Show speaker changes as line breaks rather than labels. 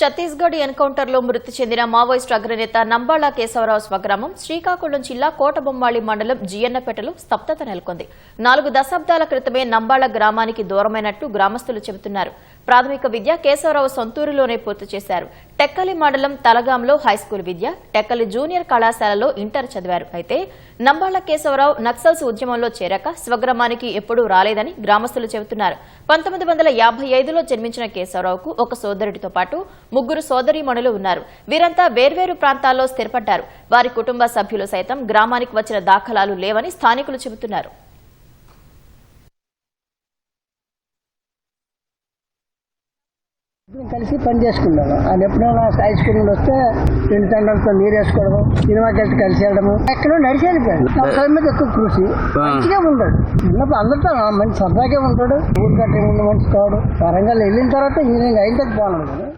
ఛత్తీస్గఢ్ ఎన్కౌంటర్లో మృతి చెందిన మావోయిస్టు అగ్రనేత నంబాళ కేశవరావు స్వగ్రామం శ్రీకాకుళం జిల్లా కోటబొమ్మాళి మండలం జియన్నపేటలో స్తబ్దత నెలకొంది. నాలుగు దశాబ్దాల క్రితమే నంబాళ గ్రామానికి దూరమైనట్టు గ్రామస్తులు చెబుతున్నారు. ప్రాథమిక విద్య కేశవరావు సొంతూరులోనే పూర్తి చేశారు. టెక్కలి మండలం తలగాంలో హైస్కూల్ విద్య టెక్కలి జూనియర్ కళాశాలలో ఇంటర్ చదివారు. అయితే నంబాళ్ళ కేశవరావు నక్సల్స్ ఉద్యమంలో చేరాక స్వగ్రామానికి ఎప్పుడూ రాలేదని గ్రామస్తులు చెబుతున్నారు. పంతొమ్మిది వందల యాభై ఐదులో జన్మించిన కేశవరావుకు ఒక సోదరుడితో పాటు ముగ్గురు సోదరీమణులు ఉన్నారు. వీరంతా వేర్వేరు ప్రాంతాల్లో స్థిరపడ్డారు. వారి కుటుంబ సభ్యులు సైతం గ్రామానికి వచ్చిన దాఖలాలు లేవని స్థానికులు చెబుతున్నారు.
కలిసి పని చేసుకున్నాము ఆయన ఎప్పుడైనా హై స్కూల్ నుండి వస్తే రెండు తండ్రులతో నీరు వేసుకోవడము సినిమాకి వెళ్తే కలిసి వెళ్ళడము. ఎక్కడో నడిచి వెళ్ళిపోయాడు. వ్యవసాయం మీద ఎక్కువ కృషి. మంచిగా ఉంటాడు చిన్నప్పుడు అందరితో మంచి సరదాగా ఉంటాడు. ఊరు ముందు మంచి కాడు. వరంగల్ వెళ్ళిన తర్వాత ఇంజనీరింగ్ అయిన కానీ